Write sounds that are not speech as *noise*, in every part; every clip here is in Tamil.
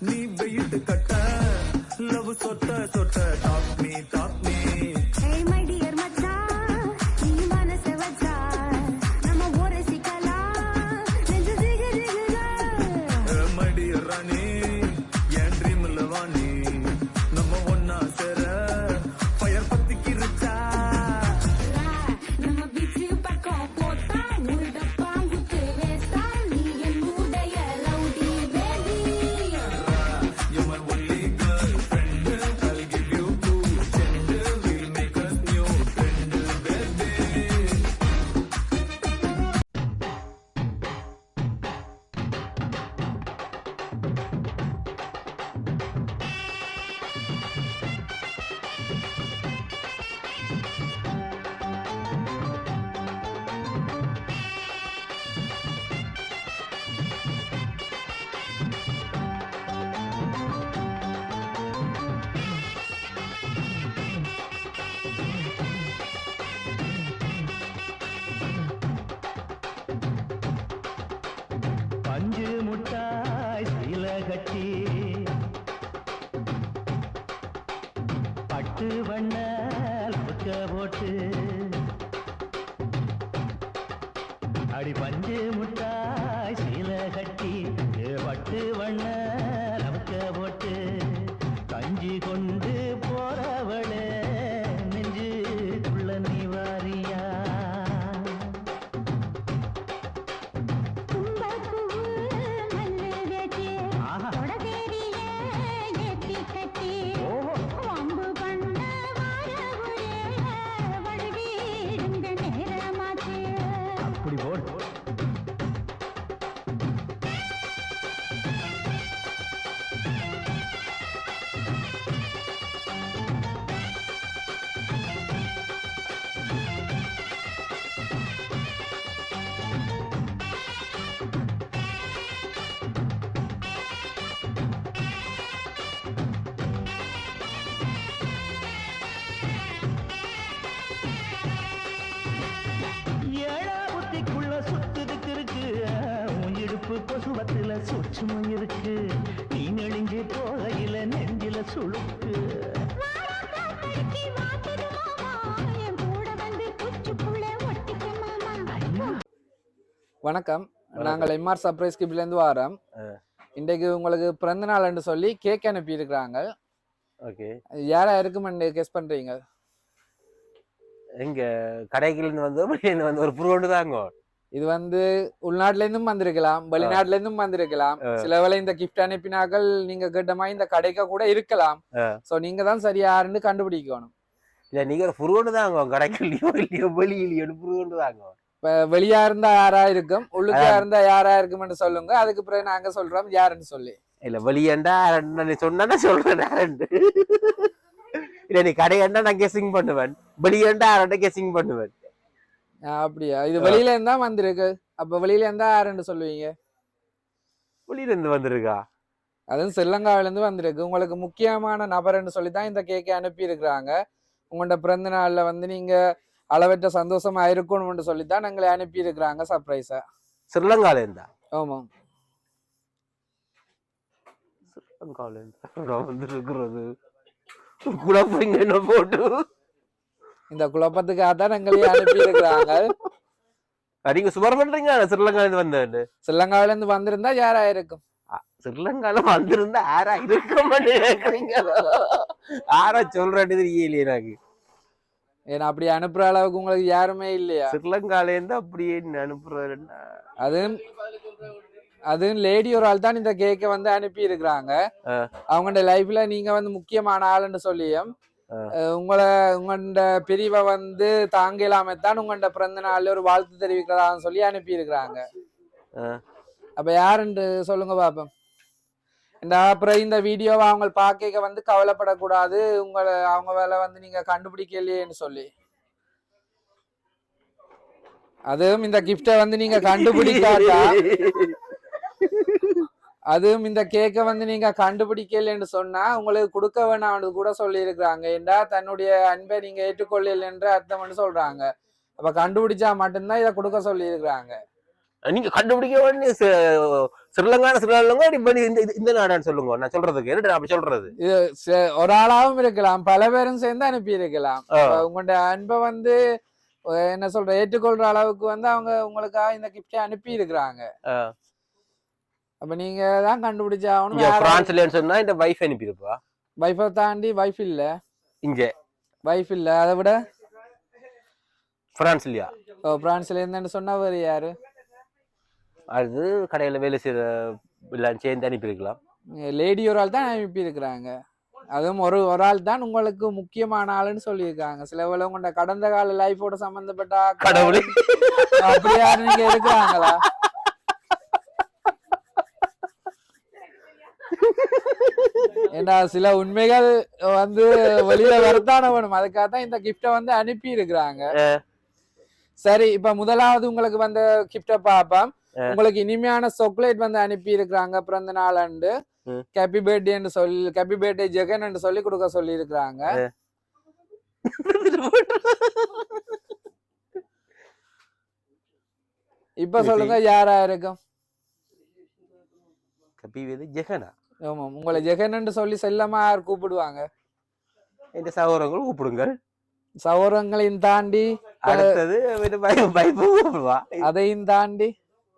நீ வெயிட்டு கட்ட லவ் சொட்ட சொட்ட டாப் மீ டாப் அடி பஞ்சு முட்டாய் சீல கட்டி பட்டு வண்ண கொசுவத்துல சூட்சுமம் இருக்கு. நீ நெளிஞ்சு போகையில நெஞ்சில மாமா வணக்கம். நாங்கள் எம்ஆர் சர்ப்ரைஸ் கிப்லேருந்து வாரோம். இன்றைக்கு உங்களுக்கு பிறந்த நாள்னு சொல்லி கேக் அனுப்பி இருக்கிறாங்க ஓகே. யாரா இருக்குமென்னு கெஸ் பண்றீங்க? எங்க கடைகள்னு வந்து வந்து ஒரு புரோண்டு தாங்க. இது வந்து உள்நாட்டுல இருந்தும் வந்திருக்கலாம் வெளிநாட்டுல இருந்தும் வந்திருக்கலாம். சில வேளை இந்த கிஃப்ட் அனுப்பினாக்கள் நீங்க கேட்ட மாதிரி இந்த கடைக்க கூட இருக்கலாம். சோ நீங்க தான் சரி யாருன்னு கண்டுபிடிக்கணும். இல்ல நீங்க ஒரு புரோண்டு தாங்க கடைகள்லயோ இல்லையோ வெளியிலயோ புரோண்டு தாங்க இப்ப வெளியா இருந்தா யாரா இருக்கும்? உள்ளுக்கா இருந்தா யாரா இருக்கும்னு சொல்லுங்க. அதுக்கு பிறகு நாங்க சொல்றோம் யாருன்னு சொல்லி. இல்ல வெளியேண்டா நீ சொன்னா சொல்றேன் யாருண்டு. இல்ல நீ கடையண்டா நான் கெஸிங் பண்ணுவேன். வெளியேண்டா யார்ட்ட கெஸிங் பண்ணுவேன். அப்படியா? இது வெளியில இருந்தா வந்திருக்கு. அப்ப வெளியில இருந்தா யாருன்னு சொல்லுவீங்க? வெளியில இருந்து வந்திருக்கா? அதுவும் ஸ்ரீலங்காவில இருந்து வந்திருக்கு. உங்களுக்கு முக்கியமான நபர்னு சொல்லி தான் இந்த கேக்கை அனுப்பி இருக்கிறாங்க உங்களோட பிறந்த நாள்ல வந்து நீங்க அளவற்ற சந்தோஷமா இருக்கணும்னு சொல்லி தான் எங்களை அனுப்பி இருக்கிறாங்க சர்ப்ரைஸா ஸ்ரீலங்கால இருந்தா? ஆமா. ஸ்ரீலங்கால இருந்தா? வந்திருக்கிறது. குழப்பங்க என்ன போட்டு? இந்த குழப்பத்துக்காக தான் எங்களையும் அனுப்பி இருக்கிறாங்க நீங்க சுமார் பண்றீங்க ஸ்ரீலங்கால இருந்து வந்தேன் ஸ்ரீலங்காவில இருந்து வந்திருந்தா யாரா இருக்கும் ஸ்ரீலங்கால வந்திருந்தா ஆரா இருக்க மாட்டேங்கிறீங்க ஆரா சொல்றது தெரியலையே எனக்கு. ஏன்னா அப்படி அனுப்புற அளவுக்கு உங்களுக்கு யாருமே இல்லையா? ஸ்ரீலங்கால இருந்து அப்படியே நீ அனுப்புறேன்னா அதுவும் அதுவும் லேடி ஒரு ஆள் தான் இந்த கேக்கை வந்து அனுப்பி இருக்கிறாங்க. அவங்களோட லைஃப்ல நீங்க வந்து முக்கியமான ஆளுன்னு சொல்லியும் உங்களை உங்களோட பிரிவை வந்து தாங்கலாம தான் உங்களோட பிறந்த நாள்ல ஒரு வாழ்த்து தெரிவிக்கிறதான்னு சொல்லி அனுப்பி இருக்கிறாங்க ஆ. அப்ப யாருன்னு சொல்லுங்க பாப்போம். இந்த அப்புறம் இந்த வீடியோவை அவங்க பார்க்க வந்து கவலைப்படக்கூடாது. உங்களை அவங்க வேலை வந்து நீங்க கண்டுபிடிக்கலையேன்னு சொல்லி. அதுவும் இந்த கிஃப்டை வந்து நீங்க கண்டுபிடிக்காட்டா? *laughs* அதுவும் இந்த கேக்கை வந்து நீங்க கண்டுபிடிக்கலன்னு சொன்னா உங்களுக்கு கொடுக்க வேணாம்னு கூட சொல்லி இருக்கிறாங்க ஏண்டா தன்னுடைய அன்பை நீங்க ஏற்றுக்கொள்ளல என்று அர்த்தம்னு சொல்றாங்க. அப்ப கண்டுபிடிச்சா மட்டும்தான் இதை கொடுக்க சொல்லி இருக்கிறாங்க நீங்க கண்டுபிடிக்க வேண்டிய ஸ்ரீலங்கான ஸ்ரீலங்கா இந்த இந்த- நாடான்னு சொல்லுங்க. நான் சொல்றதுக்கு என்ன அப்படி சொல்றது. ஒரு ஆளாவும் இருக்கலாம். பல பேரும் சேர்ந்து அனுப்பி இருக்கலாம் ஆ. உங்களோட அன்பை வந்து என்ன சொல்ற ஏற்றுக்கொள்ற அளவுக்கு வந்து அவங்க உங்களுக்காக இந்த கிஃப்டை அனுப்பி இருக்கிறாங்க. அப்ப நீங்க தான் கண்டுபிடிச்சு ஆகணும். இங்க பிரான்ஸ்லன்னு சொன்னா இந்த வைஃப் அனுப்பியிருப்பா வைஃபை தாண்டி வைஃப் இல்ல. இங்க. வைஃப் இல்ல. அதை விட? பிரான்ஸ்லயா? ஓ, பிரான்ஸ்ல இருந்தேன்னு சொன்னா வேறு யாரு? அது கடையில வேலை செய்யற எல்லாம் சேர்ந்து அனுப்பியிருக்கலாம். லேடி ஒரு ஆள் தான் அனுப்பி இருக்கிறாங்க அதுவும் ஒரு ஒரு ஆள் தான் உங்களுக்கு முக்கியமான ஆளுன்னு சொல்லியிருக்காங்க. சில உங்களோட கடந்த கால லைஃபோட சம்பந்தப்பட்ட கடவுளே. அப்படி யாரும் நீங்க இருக்கிறாங்களா? ஏண்டா சில உண்மைகள் வந்து வெளியில வரத்தான வேணும் அதுக்காக தான் இந்த கிஃப்டை வந்து அனுப்பி இருக்கிறாங்க சரி இப்ப முதலாவது உங்களுக்கு வந்த கிஃப்டை பார்ப்போம். உங்களுக்கு இனிமையான சாக்லேட் வந்து அனுப்பி இருக்கிறாங்க பிறந்த நாள் அண்டு. ஹாப்பி பர்த்டேன்னு சொல்லி ஹாப்பி பர்த்டே ஜெகன் சொல்லி கொடுக்க சொல்லி இருக்கிறாங்க இப்ப சொல்லுங்க யாரா இருக்கும்? கபி ஜெகனா? ஆமா உங்களை ஜெகன் சொல்லி செல்லமா யார் கூப்பிடுவாங்க? எന്റെ சகோதரங்கள் கூப்பிடுங்க சௌரங்களையும் தாண்டி அடுத்தது அதையும் தாண்டி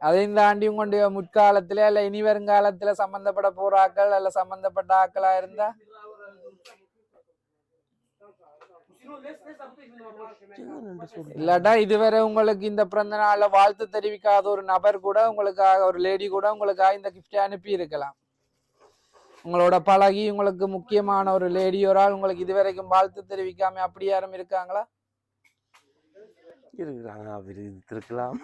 அதையும் தாண்டி உங்களுடைய முற்காலத்துல இல்ல இனி வருங்காலத்துல சம்பந்தப்பட போற ஆக்கள் அல்ல சம்பந்தப்பட்ட ஆக்களா இருந்தா? இல்லாட்டா இதுவரை உங்களுக்கு இந்த பிறந்த நாள்ல வாழ்த்து தெரிவிக்காத ஒரு நபர் கூட உங்களுக்காக ஒரு லேடி கூட உங்களுக்காக இந்த கிஃப்டை அனுப்பி இருக்கலாம் உங்களோட பழகி உங்களுக்கு முக்கியமான ஒரு லேடி ஒரு ஆள் உங்களுக்கு இதுவரைக்கும் வாழ்த்து தெரிவிக்காம அப்படி யாரும் இருக்காங்களா? இருக்கலாம்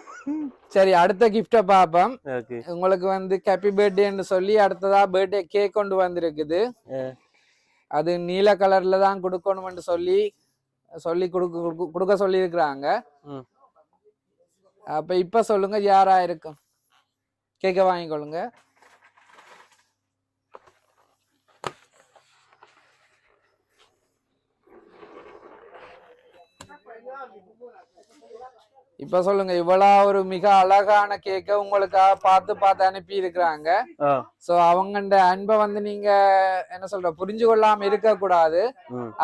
சரி அடுத்த கிஃப்டை பார்ப்போம். உங்களுக்கு வந்து ஹாப்பி பர்த்டேன்னு சொல்லி அடுத்ததா பர்த்டே கேக் கொண்டு வந்திருக்குது. அது நீல கலர்ல தான் கொடுக்கணும்னு சொல்லி சொல்லி கொடுக்க கொடுக்க- சொல்லி இருக்கிறாங்க. அப்ப இப்ப சொல்லுங்க யாரா இருக்கும்? கேக்க வாங்கிக்கொள்ளுங்க. இப்ப சொல்லுங்க இவ்வளவு ஒரு மிக அழகான கேக்க உங்களுக்காக பார்த்து பார்த்து அனுப்பி இருக்கிறாங்க சோ அவங்கண்ட அன்பை வந்து நீங்க என்ன சொல்ற புரிஞ்சு கொள்ளாம இருக்க கூடாது.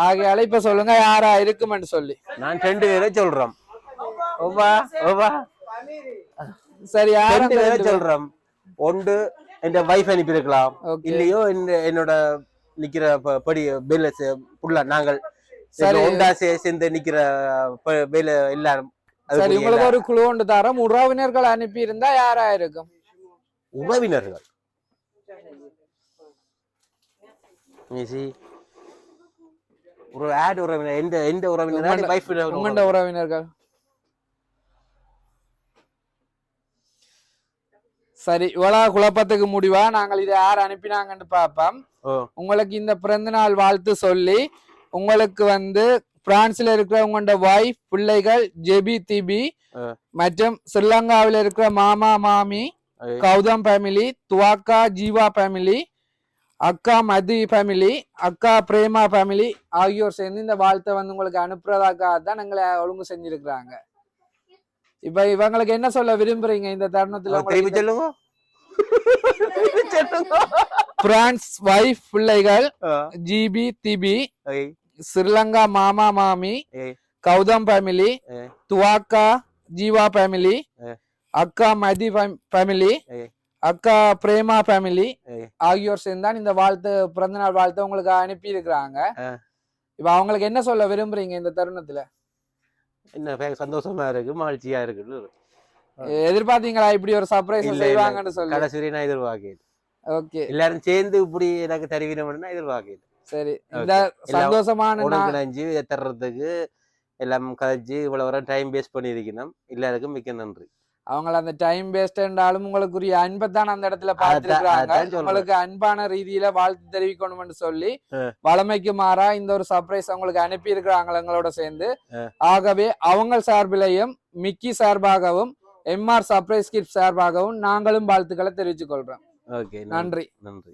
ஆகையால இப்ப சொல்லுங்க யாரா இருக்குமென்னு சொல்லி. நான் ரெண்டு பேரை சொல்றோம். சரி ரெண்டு பேரை? சொல்றோம். ஒன்று என் வைஃப் அனுப்பியிருக்கலாம். Okay. இல்லையோ என்னோட நிக்கிற படி வேலை புள்ள நாங்கள். சேர்ந்து நிக்கிற வேலை எல்லாரும் சரி உங்களுக்கு ஒரு குழு ஒன்று தரோம். உறவினர்கள் அனுப்பி இருந்தா யாரா இருக்கும் உறவினர்கள்? ஒரு ஆட் உறவினர் எந்த எந்த உறவினர்? வைஃப் உங்கண்ட உறவினர்கள். சரி இவ்வளவு குழப்பத்துக்கு முடிவா? நாங்கள் இதை யார் அனுப்பினாங்கன்னு பார்ப்போம். உங்களுக்கு இந்த பிறந்த நாள் வாழ்த்து சொல்லி உங்களுக்கு வந்து பிரான்ஸ்ல இருக்கிற உங்களோட வைஃப் பிள்ளைகள் ஜெபி திபி. மற்றும் ஸ்ரீலங்காவில் இருக்கிற மாமா மாமி. கௌதம் ஃபேமிலி துவாக்கா ஜீவா ஃபேமிலி அக்கா மதி ஃபேமிலி அக்கா பிரேமா ஃபேமிலி ஆகியோர் சேர்ந்து இந்த வாழ்த்தை வந்து உங்களுக்கு அனுப்புறதாக்காக தான் எங்களை ஒழுங்கு செஞ்சிருக்கிறாங்க. இப்ப இவங்களுக்கு என்ன சொல்ல விரும்புறீங்க இந்த தருணத்துல? *laughs* பிரான்ஸ் வைஃப் பிள்ளைகள் ஜிபி திபி ஸ்ரீலங்கா மாமா மாமி கௌதம் ஃபேமிலி துவாக்கா ஜீவா ஃபேமிலி. அக்கா மதி ஃபேமிலி அக்கா பிரேமா ஃபேமிலி. ஆகியோர் சேர்ந்தான் இந்த வாழ்த்து பிறந்தநாள் வாழ்த்து உங்களுக்கு அனுப்பி இருக்கிறாங்க ஆ. இப்ப அவங்களுக்கு என்ன சொல்ல விரும்புறீங்க இந்த தருணத்துல? என்ன சந்தோஷமா இருக்கு மகிழ்ச்சியா இருக்குது எதிர்பார்த்தீங்களா இப்படி ஒரு சர்ப்ரைஸ். செய்வாங்கன்னு சொல்லி? கடைசி நான் எதிர்பார்க்கிறேன் ஓகே எல்லாரும் சேர்ந்து இப்படி எனக்கு தருவீனம் நான் எதிர்பார்க்கிறேன் சரி. இந்த சந்தோஷமான இதை தர்றதுக்கு எல்லாம் கழிச்சு இவ்வளவு வரை டைம் வேஸ்ட் பண்ணியிருக்கணும். எல்லாருக்கும் மிக்க நன்றி. அவங்கள அந்த டைம் வேஸ்ட்ன்றாலும் உங்களுக்குரிய அன்பை தான் அந்த இடத்துல சொல்றேன். உங்களுக்கு அன்பான ரீதியில வாழ்த்து தெரிவிக்கணும்னு சொல்லி. வளமைக்கு மாறா இந்த ஒரு சர்ப்ரைஸ் அவங்களுக்கு அனுப்பி இருக்கிறாங்க எங்களோட சேர்ந்து. ஆகவே அவங்க சார்பிலையும் மிக்கி சார்பாகவும் எம்ஆர் சர்ப்ரைஸ் கிட் சார்பாகவும் நாங்களும் வாழ்த்துக்களை தெரிவித்துக் கொள்றோம். ஓகே நன்றி. நன்றி.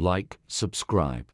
Like, subscribe.